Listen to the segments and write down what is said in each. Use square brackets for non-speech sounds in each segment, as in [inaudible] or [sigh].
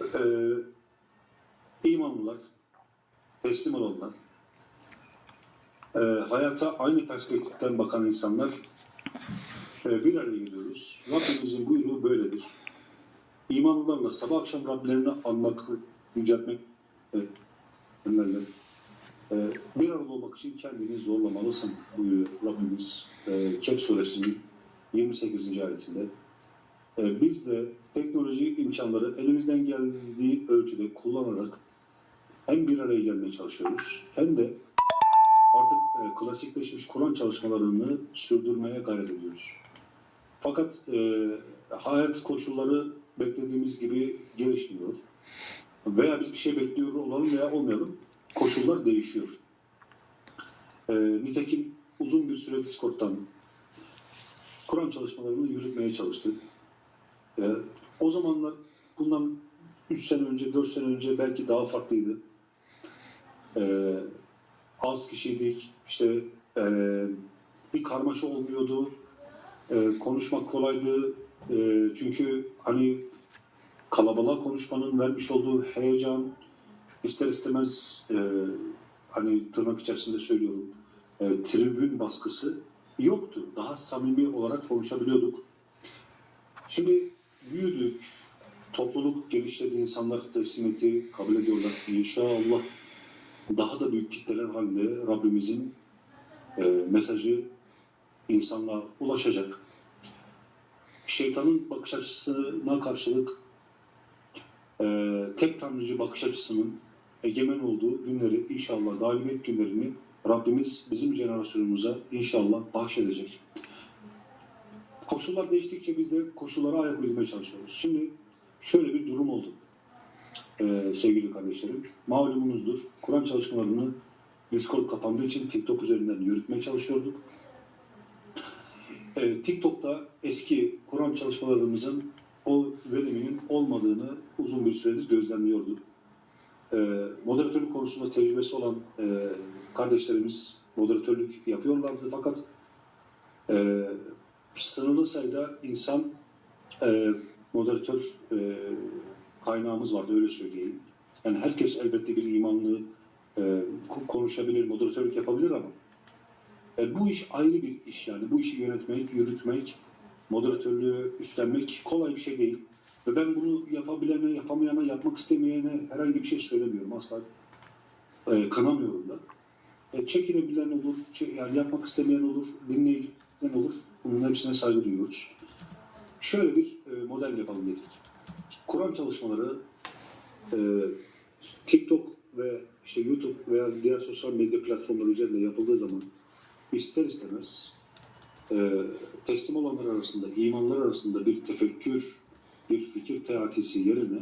e, imanlılar, teslim olanlar, e, hayata aynı perspektiften bakan insanlar e, bir araya geliyoruz. Rabbimizin buyruğu böyledir. İmanlılarla sabah akşam Rablerini anmak, yüceltmek e. E, bir arada olmak için kendini zorlamalısın buyuruyor Rabbimiz e, Kehf suresinin 28. ayetinde. E, biz de teknoloji imkanları elimizden geldiği ölçüde kullanarak hem bir araya gelmeye çalışıyoruz hem de artık e, klasikleşmiş Kur'an çalışmalarını sürdürmeye gayret ediyoruz. Fakat e, hayat koşulları beklediğimiz gibi gelişmiyor. Veya biz bir şey bekliyor olalım veya olmayalım. Koşullar değişiyor. E, nitekim uzun bir süre Discord'dan Kur'an çalışmalarını yürütmeye çalıştık. E, o zamanlar bundan 3 sene önce, 4 sene önce belki daha farklıydı. E, az kişiydik, işte e, bir karmaşa olmuyordu, e, konuşmak kolaydı. E, çünkü hani kalabalığa konuşmanın vermiş olduğu heyecan ister istemez e, hani tırnak içerisinde söylüyorum e, tribün baskısı yoktu. Daha samimi olarak konuşabiliyorduk. Şimdi büyüdük, topluluk genişledi, insanlar teslimiyeti kabul ediyorlar. İnşallah daha da büyük kitleler halinde Rabbimizin e, mesajı insanlığa ulaşacak. Şeytanın bakış açısına karşılık e, tek tanrıcı bakış açısının egemen olduğu günleri inşallah galibiyet günlerini Rabbimiz bizim jenerasyonumuza inşallah bahşedecek. Koşullar değiştikçe biz de koşullara ayak uydurmaya çalışıyoruz. Şimdi şöyle bir durum oldu e, sevgili kardeşlerim. Malumunuzdur Kur'an çalışmalarını Discord kapandığı için TikTok üzerinden yürütmeye çalışıyorduk. E, TikTok'ta eski Kur'an çalışmalarımızın o veriminin olmadığını uzun bir süredir gözlemliyorduk. E, moderatörlük konusunda tecrübesi olan e, kardeşlerimiz moderatörlük yapıyorlardı fakat e, sınırlı sayıda insan e, moderatör e, kaynağımız vardı öyle söyleyeyim. Yani herkes elbette bir imanlı e, ko- konuşabilir, moderatörlük yapabilir ama e, bu iş ayrı bir iş yani. Bu işi yönetmek, yürütmek, moderatörlüğü üstlenmek kolay bir şey değil. Ve ben bunu yapabilene, yapamayana, yapmak istemeyene herhangi bir şey söylemiyorum. Asla e, kanamıyorum da. E, çekinebilen olur, çe- yani yapmak istemeyen olur, dinleyiciden olur. Bunun hepsine saygı duyuyoruz. Şöyle bir e, model yapalım dedik. Kur'an çalışmaları e, TikTok ve işte YouTube veya diğer sosyal medya platformları üzerinde yapıldığı zaman ister istemez e, teslim olanlar arasında, imanlar arasında bir tefekkür, bir fikir teatisi yerine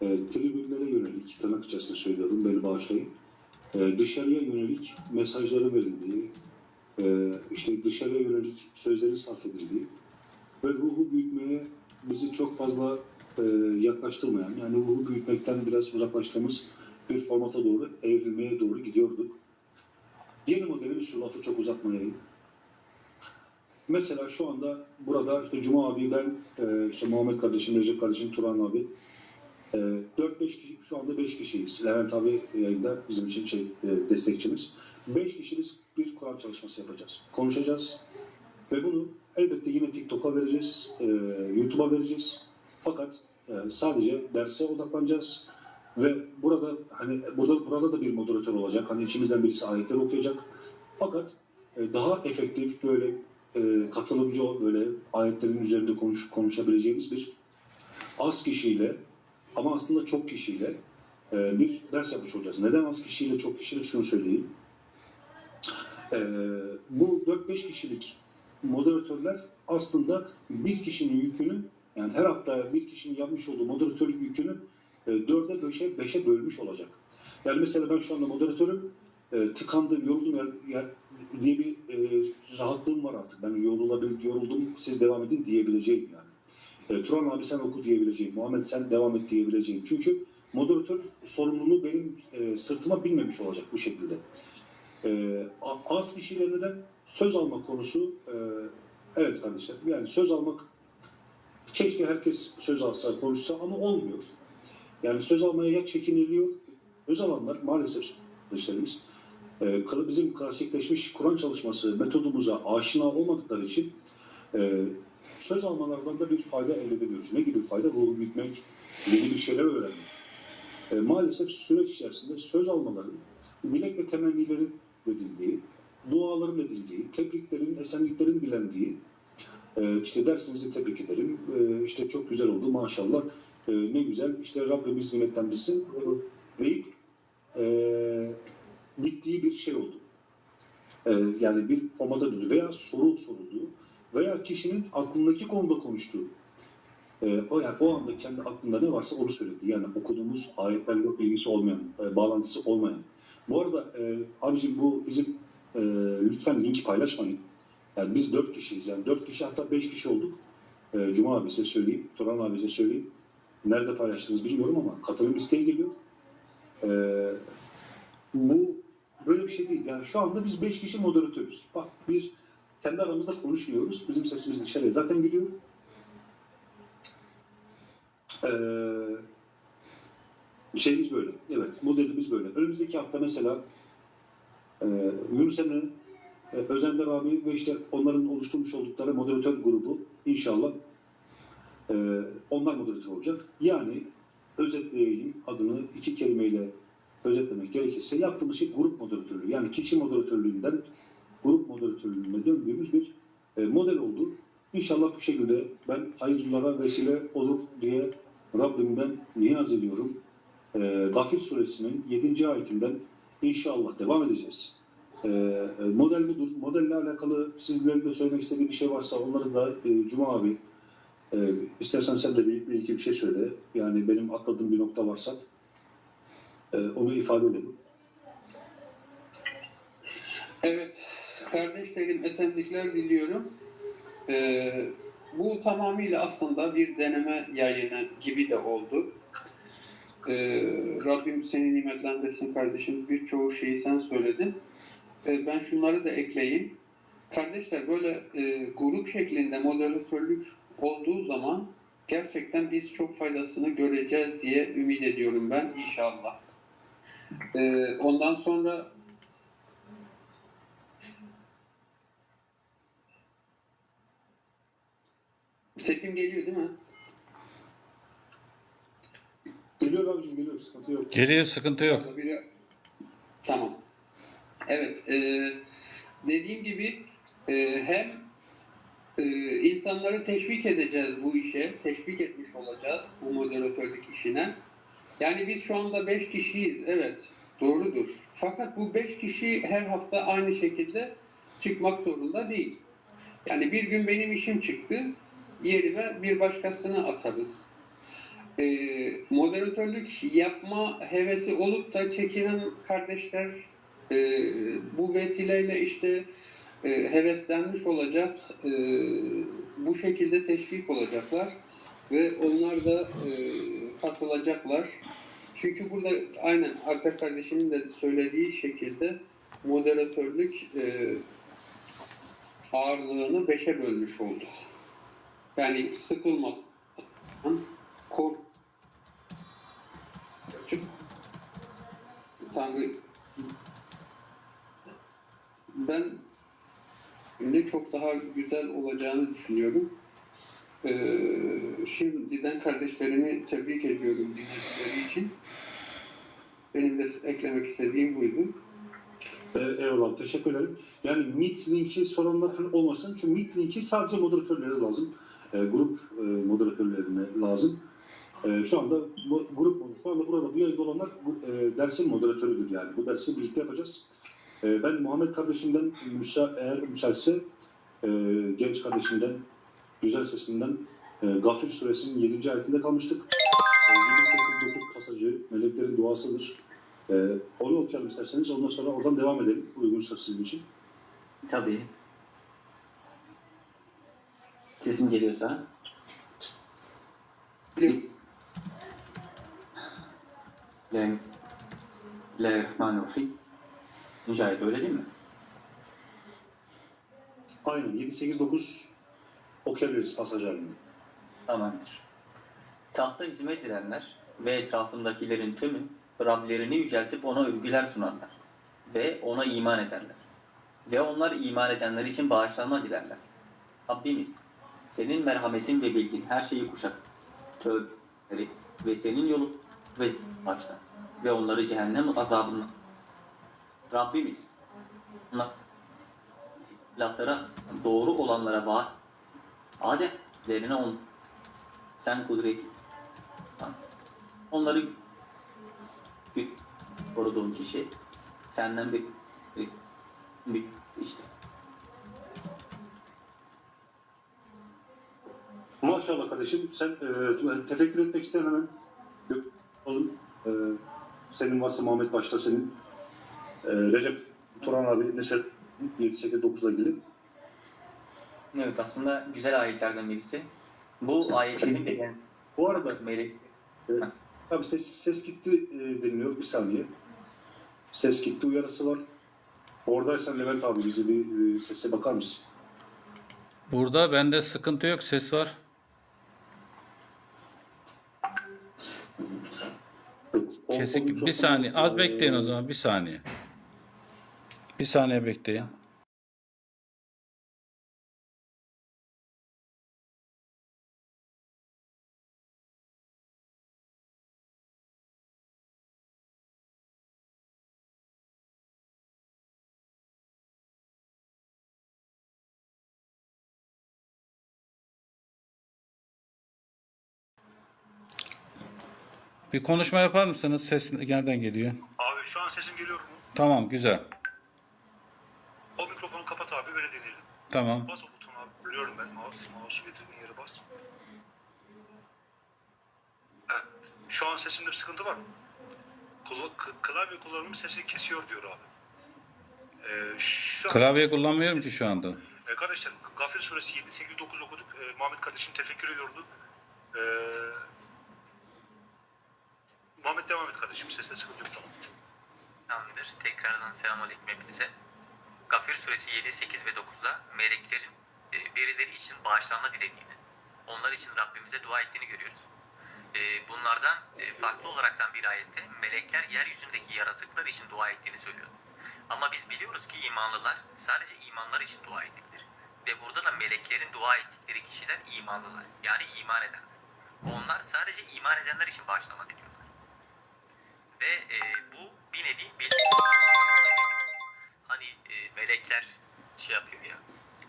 e, tribünlere yönelik, tırnak içerisinde söylüyorum, beni bağışlayın, e, dışarıya yönelik mesajları verildiği, e, işte dışarıya yönelik sözlerin sarf edildiği ve ruhu büyütmeye bizi çok fazla e, yaklaştırmayan, yani ruhu büyütmekten biraz uzaklaştığımız bir formata doğru evrilmeye doğru gidiyorduk. Yeni modelimiz şu lafı çok uzatmayayım. Mesela şu anda burada işte Cuma abi, ben, e, işte Muhammed kardeşim, Recep kardeşim, Turan abi, e, 4-5 kişi, şu anda 5 kişiyiz. Levent abi yayında bizim için şey, e, destekçimiz. 5 kişimiz bir Kur'an çalışması yapacağız. Konuşacağız. Ve bunu elbette yine TikTok'a vereceğiz, e, YouTube'a vereceğiz. Fakat e, sadece derse odaklanacağız. Ve burada hani burada burada da bir moderatör olacak. Hani içimizden birisi ayetleri okuyacak. Fakat e, daha efektif böyle e, katılımcı böyle ayetlerin üzerinde konuş, konuşabileceğimiz bir az kişiyle ama aslında çok kişiyle e, bir ders yapmış olacağız. Neden az kişiyle çok kişiyle şunu söyleyeyim. E, bu 4-5 kişilik moderatörler aslında bir kişinin yükünü yani her hafta bir kişinin yapmış olduğu moderatörlük yükünü e, dörde beşe, beşe bölmüş olacak. Yani mesela ben şu anda moderatörüm e, tıkandım, yoruldum yer, yer diye bir e, rahatlığım var artık. Ben yorulabilir, yoruldum, siz devam edin diyebileceğim yani. E, Turan abi sen oku diyebileceğim, Muhammed sen devam et diyebileceğim. Çünkü moderatör sorumluluğu benim e, sırtıma binmemiş olacak bu şekilde. E, az kişiyle neden? Söz alma konusu, e, evet kardeşler, yani söz almak, keşke herkes söz alsa, konuşsa ama olmuyor. Yani söz almaya ya çekiniliyor. Söz alanlar maalesef kardeşlerimiz e, bizim klasikleşmiş Kur'an çalışması metodumuza aşina olmadıkları için e, söz almalardan da bir fayda elde ediyoruz. Ne gibi fayda? Ruhu bitmek, yeni bir şeyler öğrenmek. E, maalesef süreç içerisinde söz almaların, dilek ve temennilerin edildiği, duaların edildiği, tebriklerin, esenliklerin dilendiği, e, işte dersinizi tebrik ederim, e, işte çok güzel oldu maşallah, e, ne güzel, işte Rabbimiz nimetlendirsin deyip e, bittiği bir şey oldu. E, yani bir formata döndü veya soru soruldu veya kişinin aklındaki konuda konuştuğu. E, o, yani o anda kendi aklında ne varsa onu söyledi. Yani okuduğumuz ayetlerle ilgisi olmayan, e, bağlantısı olmayan. Bu arada e, abicim bu bizim e, lütfen linki paylaşmayın. Yani biz dört kişiyiz. Yani dört kişi hatta beş kişi olduk. E, Cuma abi size söyleyeyim, Turan abi söyleyeyim. Nerede paylaştınız bilmiyorum ama katılım isteği geliyor. E, bu böyle bir şey değil. Yani şu anda biz beş kişi moderatörüz. Bak bir kendi aramızda konuşmuyoruz. Bizim sesimiz dışarıya zaten gidiyor. Ee, şeyimiz böyle. Evet, modelimiz böyle. Önümüzdeki hafta mesela e, Yunus Emre, e, Özender abi ve işte onların oluşturmuş oldukları moderatör grubu inşallah e, onlar moderatör olacak. Yani özetleyeyim adını iki kelimeyle özetlemek gerekirse yaptığımız şey grup moderatörlüğü. Yani kişi moderatörlüğünden grup moderatörlüğüne döndüğümüz bir e, model oldu. İnşallah bu şekilde ben hayırlara vesile olur diye Rabbimden niyaz ediyorum. E, Gafir suresinin 7. ayetinden inşallah devam edeceğiz. E, e, model budur. Modelle alakalı sizlerin de söylemek istediği bir şey varsa onları da e, Cuma abi e, istersen sen de bir, bir iki bir şey söyle. Yani benim atladığım bir nokta varsa e, onu ifade edelim. Evet, kardeşlerim esenlikler diliyorum. Ee, bu tamamıyla aslında bir deneme yayını gibi de oldu. Ee, Rabbim seni nimetlendirsin kardeşim. Birçoğu şeyi sen söyledin. Ee, ben şunları da ekleyeyim. Kardeşler böyle e, grup şeklinde moderatörlük olduğu zaman gerçekten biz çok faydasını göreceğiz diye ümit ediyorum ben inşallah. Ee, ondan sonra Sesim geliyor değil mi? Geliyor abicim geliyor sıkıntı yok. Geliyor sıkıntı yok. Tamam. Evet. e, dediğim gibi e, hem e, insanları teşvik edeceğiz bu işe. Teşvik etmiş olacağız bu moderatörlük işine. Yani biz şu anda 5 kişiyiz. Evet. Doğrudur. Fakat bu 5 kişi her hafta aynı şekilde çıkmak zorunda değil. Yani bir gün benim işim çıktı. Yerime bir başkasını atarız. e, moderatörlük yapma hevesi olup da çekinen kardeşler e, bu vesileyle işte e, heveslenmiş olacak, e, bu şekilde teşvik olacaklar ve onlar da e, katılacaklar. Çünkü burada aynen Alper kardeşimin de söylediği şekilde moderatörlük e, ağırlığını beşe bölmüş oldu. Yani sıkılmadan, kork Tanrı ben ne çok daha güzel olacağını düşünüyorum. Ee, şimdiden kardeşlerimi tebrik ediyorum dinledikleri için. Benim de eklemek istediğim buydu. Ee, eyvallah teşekkür ederim. Yani Meet linki soranlar olmasın. Çünkü Meet linki sadece moderatörlere lazım. Ee, grup e, moderatörlerine lazım. Ee, şu anda bu, grup şu anda burada bu yayında olanlar bu e, dersin moderatörüdür yani. Bu dersi birlikte yapacağız. Ben Muhammed kardeşimden müsa, eğer müsaitse e, genç kardeşimden güzel sesinden e, Gafir suresinin 7. ayetinde kalmıştık. E, 7, 8, 9 pasajı meleklerin duasıdır. Onu okuyalım isterseniz. Ondan sonra oradan devam edelim. Uygunsa sizin için. Tabii. Sesim geliyorsa. Yani Bismillahirrahmanirrahim. Üçüncü ayet öyle değil mi? Aynen. 7, 8, 9 okuyabiliriz pasaj halinde. Tamamdır. Tahta hizmet edenler ve etrafındakilerin tümü Rablerini yüceltip ona övgüler sunarlar ve ona iman ederler. Ve onlar iman edenler için bağışlanma dilerler. Rabbimiz, senin merhametin ve bilgin her şeyi kuşat. Tövbeleri ve senin yolu ve başla. Ve onları cehennem azabından. Rabbimiz, laflara doğru olanlara var. Adetlerine on. Sen kudret. Onları koruduğun kişi senden bir, bir, bir işte. Maşallah kardeşim. Sen e, tefekkür etmek isteyen hemen yok oğlum. E, senin varsa Muhammed başta senin. E, Recep Turan abi mesela 7, 8, 9'la ilgili. Evet aslında güzel ayetlerden birisi. Bu ayetlerin de [laughs] Bu arada melek Tabii ses, ses gitti e, deniliyor. Bir saniye. Ses gitti uyarısı var. Oradaysan Levent abi bize bir e, sese bakar mısın? Burada bende sıkıntı yok. Ses var. Kesik. Bir saniye. Az bekleyin o zaman. Bir saniye. Bir saniye bekleyin. Bir konuşma yapar mısınız? Ses nereden geliyor? Abi şu an sesim geliyor mu? Tamam, güzel. O mikrofonu kapat abi öyle deneyelim. Tamam. Bas o butonu abi. Görüyorum ben. Mouse, mouse'u getirdiğin yere bas. Evet. Şu an sesimde bir sıkıntı var mı? Kula- klavye kullanımı sesi kesiyor diyor abi. Ee, şu an- Klavye kullanmıyorum ki şu anda. Ee, kardeşler Gafir suresi 7, 8, 9 okuduk. Ee, Muhammed kardeşim tefekkür ediyordu. Ee, Muhammed devam et kardeşim. Sesle sıkıntı yok tamam. Tamamdır. Tekrardan selamünaleyküm hepinize. Gafir suresi 7, 8 ve 9'da meleklerin e, birileri için bağışlanma dilediğini, onlar için Rabbimize dua ettiğini görüyoruz. E, bunlardan e, farklı olaraktan bir ayette melekler yeryüzündeki yaratıklar için dua ettiğini söylüyor. Ama biz biliyoruz ki imanlılar sadece imanlar için dua edebilir. Ve burada da meleklerin dua ettikleri kişiler imanlılar. Yani iman edenler. Onlar sadece iman edenler için bağışlama diliyorlar. Ve e, bu bir nevi bir [laughs] hani e, melekler şey yapıyor ya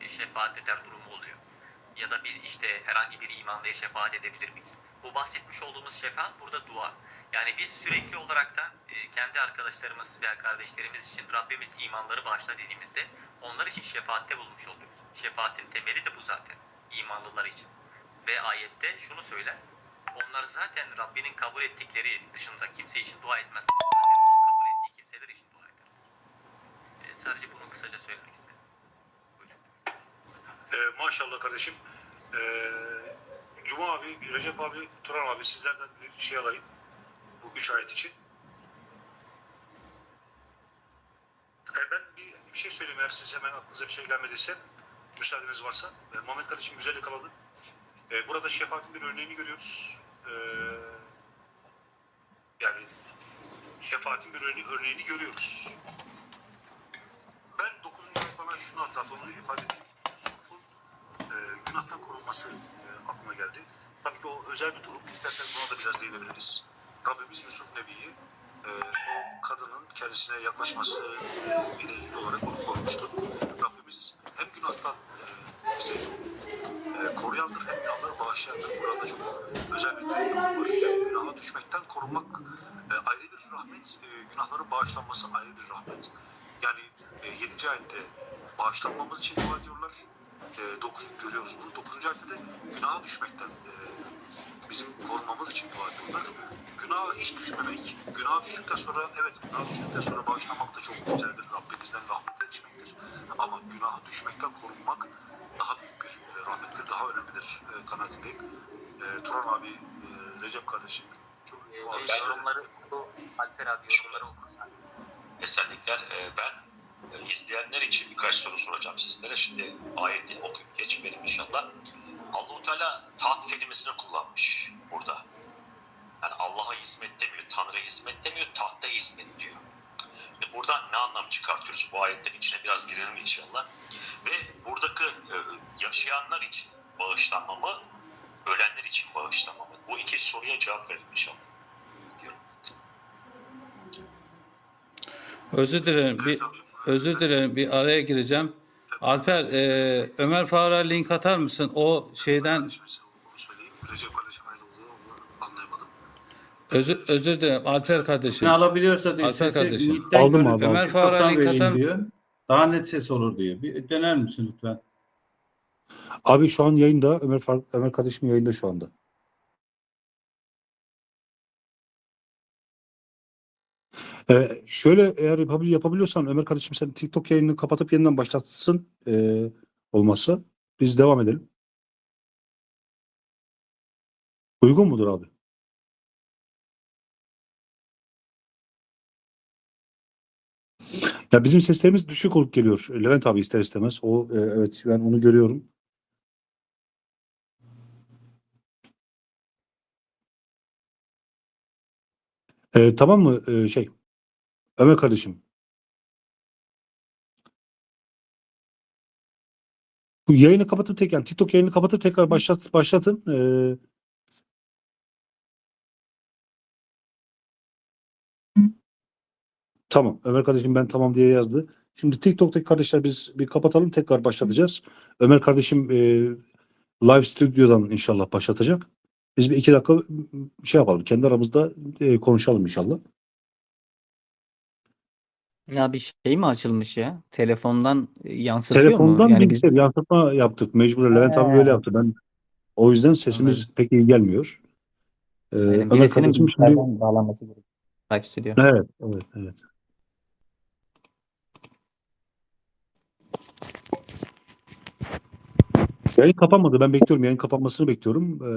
e, şefaat eder durumu oluyor. Ya da biz işte herhangi bir imanlıya şefaat edebilir miyiz? Bu bahsetmiş olduğumuz şefaat burada dua. Yani biz sürekli olaraktan e, kendi arkadaşlarımız veya kardeşlerimiz için Rabbimiz imanları bağışla dediğimizde onlar için şefaatte bulmuş oluyoruz. Şefaatin temeli de bu zaten. imanlılar için. Ve ayette şunu söyler. Onlar zaten Rabbinin kabul ettikleri dışında kimse için dua etmez. Zaten onun kabul ettiği kimseler için dua eder. E, sadece bunu kısaca söylemek istedim. Buyurun. Ee, maşallah kardeşim. Ee, Cuma abi, Recep abi, Turan abi sizlerden bir şey alayım. Bu üç ayet için. Ee, ben bir, bir şey söyleyeyim eğer siz hemen aklınıza bir şey gelmediyse. Müsaadeniz varsa. Ee, Muhammed kardeşim güzel yakaladı. Ee, burada şefaatin bir örneğini görüyoruz. Ee, yani şefaatin bir örneği, örneğini görüyoruz. Ben 9. ayet bana şunu hatırlattı, onu ifade edeyim. Yusuf'un e, günahtan korunması e, aklıma geldi. Tabii ki o özel bir durum. İsterseniz buna da biraz değinebiliriz. Rabbimiz Yusuf Nebi'yi e, o kadının kendisine yaklaşması ile ilgili olarak onu korumuştu. Rabbimiz hem günahtan e, bizi e, koruyandır hem günahları bağışlayandır. Burada çok özel bir durum var. Yani günaha düşmekten korunmak e, ayrı bir rahmet, e, günahların bağışlanması ayrı bir rahmet. Yani e, 7. ayette bağışlanmamız için dua ediyorlar. E, 9 görüyoruz bunu. 9. ayette de günaha düşmekten e, bizim korunmamız için dua ediyorlar. Günaha hiç düşmemek, günaha düştükten sonra evet günaha düştükten sonra bağışlanmak da çok güzeldir. Rabbimizden rahmet erişmektir. Ama günaha düşmekten korunmak daha büyük bir e, rahmettir, daha önemlidir e, kanaatindeyim. E, Turan abi, e, Recep kardeşim, çok, çok abi, E, yorumları bu Alper abi yorumları okursan. Esenlikler. Ee, ben e, izleyenler için birkaç soru soracağım sizlere. Şimdi ayeti okuyup geçmeyelim inşallah. Allahu Teala taht kelimesini kullanmış burada. Yani Allah'a hizmet demiyor, Tanrı'ya hizmet demiyor, tahta hizmet diyor. Ve buradan ne anlam çıkartıyoruz? Bu ayetlerin içine biraz girelim inşallah. Ve buradaki e, yaşayanlar için bağışlanma mı, ölenler için bağışlanma mı? Bu iki soruya cevap verin inşallah. Diyorum. Özür dilerim. Bir özür dilerim. Bir araya gireceğim. Alper, e, Ömer Faruk'a link atar mısın? O şeyden. Recep kardeşim ayrıldı onu anlayamadım. Özür, özür dilerim. Alper kardeşim. Ne alabiliyorsa diyor Alper sesi kardeşim. Aldım görüp abi. Ömer Faruk'a TikTok'tan vereyim atar diyor. Daha net ses olur diyor. Bir dener misin lütfen? Abi şu an yayında. Ömer, Far- Ömer kardeşim yayında şu anda. Ee, şöyle eğer yapabil- yapabiliyorsan Ömer kardeşim sen TikTok yayını kapatıp yeniden başlatsın ee, olmazsa biz devam edelim. Uygun mudur abi? Ya bizim seslerimiz düşük olup geliyor. Levent abi ister istemez. O e, evet ben onu görüyorum. E, tamam mı e, şey Ömer kardeşim? Bu yayını kapatıp tek yani TikTok yayını kapatıp tekrar başlat başlatın. E, tamam Ömer kardeşim ben tamam diye yazdı. Şimdi TikTok'taki kardeşler biz bir kapatalım tekrar başlatacağız. Ömer kardeşim e, live stüdyodan inşallah başlatacak. Biz bir iki dakika şey yapalım. Kendi aramızda e, konuşalım inşallah. Ya bir şey mi açılmış ya? Telefondan e, yansıtıyor Telefondan mu? Yani biz yansıtma yaptık. Mecbur Levent abi böyle yaptı. Ben o yüzden sesimiz pek iyi gelmiyor. Ee, yani Ömer birisinin kardeşim şimdi bilgisayardan bağlanması gerekiyor. Live stüdyo. evet, evet, evet. Yayın kapanmadı. Ben bekliyorum. Yayın kapanmasını bekliyorum. Ee,